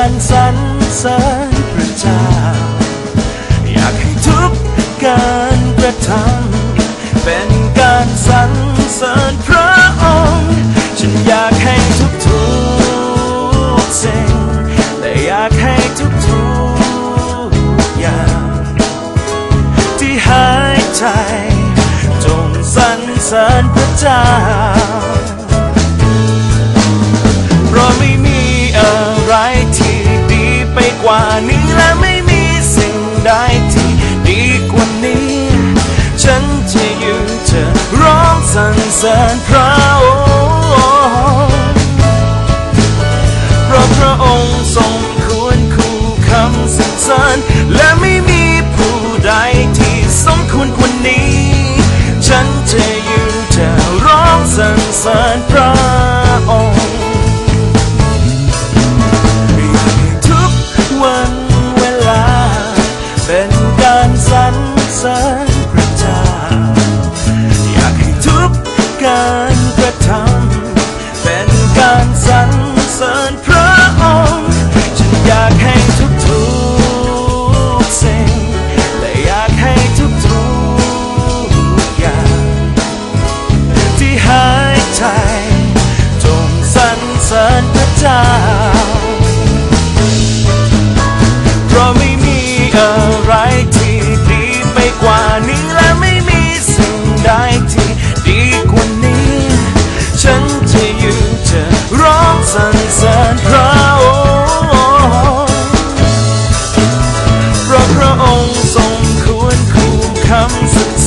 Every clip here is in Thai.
สรรพระเจ้า อยากให้ทุกการกระทำเป็นการสรรเสริญพระองค์ฉันอยากให้ทุกทุกสิ่งและอยากให้ทุกทุกอย่าง ที่หายใจจงสรรเสริญพระเจ้า ว่านี้และไม่มีสิ่งใดที่ดีกว่านี้ ฉันจะอยู่จะร้องสรรเสริญพระองค์เพราะพระองค์ทรงควรคู่คำสรรเสริญและไม่มีผู้ใดที่สมควรกว่านี้ ฉันจะอยู่จะร้องสรรเสริญพระ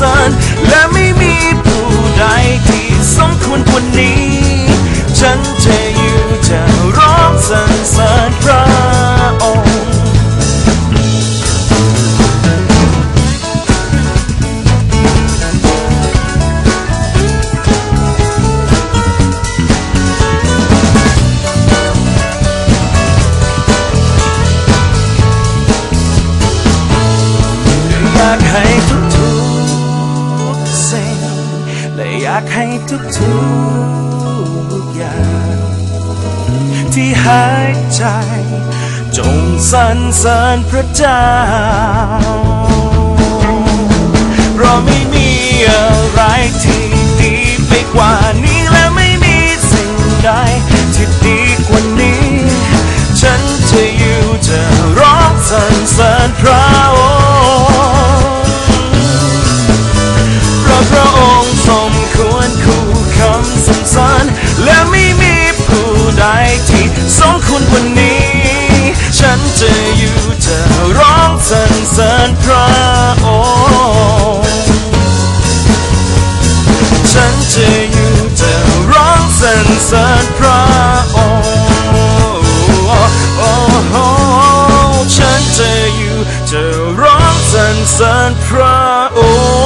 สริญ และไม่มีผู้ใดที่สมควรกว่านี้ ฉันจะอยู่จะ กให้ทุกทุกอย่าง ที่หายใจ จงสรรเสริญพระเจ้า ที่สมคุณวันนี้ ฉันจะอยู่จะร้องสรรเสริญพระองค์ฉันจะอยู่จะร้องสรรเสริญพระองค์ฉันจะอยู่จะร้องสรรเสริญพระองค์